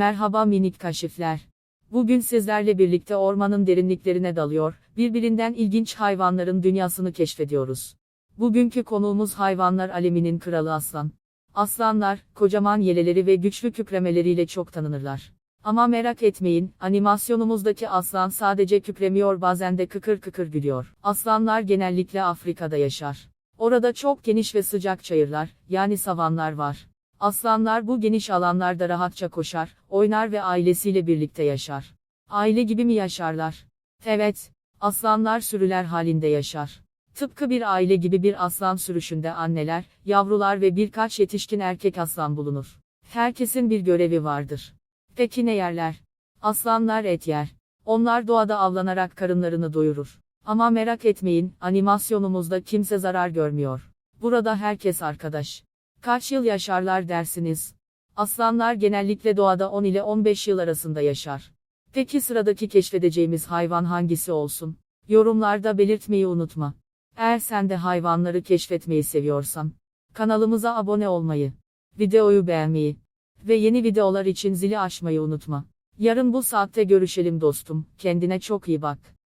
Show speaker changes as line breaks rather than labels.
Merhaba minik kaşifler. Bugün sizlerle birlikte ormanın derinliklerine dalıyor, birbirinden ilginç hayvanların dünyasını keşfediyoruz. Bugünkü konuğumuz hayvanlar aleminin kralı aslan. Aslanlar, kocaman yeleleri ve güçlü kükremeleriyle çok tanınırlar. Ama merak etmeyin, animasyonumuzdaki aslan sadece kükremiyor bazen de kıkır kıkır gülüyor. Aslanlar genellikle Afrika'da yaşar. Orada çok geniş ve sıcak çayırlar, yani savanlar var. Aslanlar bu geniş alanlarda rahatça koşar, oynar ve ailesiyle birlikte yaşar. Aile gibi mi yaşarlar? Evet, aslanlar sürüler halinde yaşar. Tıpkı bir aile gibi bir aslan sürüşünde anneler, yavrular ve birkaç yetişkin erkek aslan bulunur. Herkesin bir görevi vardır. Peki ne yerler? Aslanlar et yer. Onlar doğada avlanarak karınlarını doyurur. Ama merak etmeyin, animasyonumuzda kimse zarar görmüyor. Burada herkes arkadaş. Kaç yıl yaşarlar dersiniz? Aslanlar genellikle doğada 10 ile 15 yıl arasında yaşar. Peki sıradaki keşfedeceğimiz hayvan hangisi olsun? Yorumlarda belirtmeyi unutma. Eğer sen de hayvanları keşfetmeyi seviyorsan, kanalımıza abone olmayı, videoyu beğenmeyi ve yeni videolar için zili açmayı unutma. Yarın bu saatte görüşelim dostum. Kendine çok iyi bak.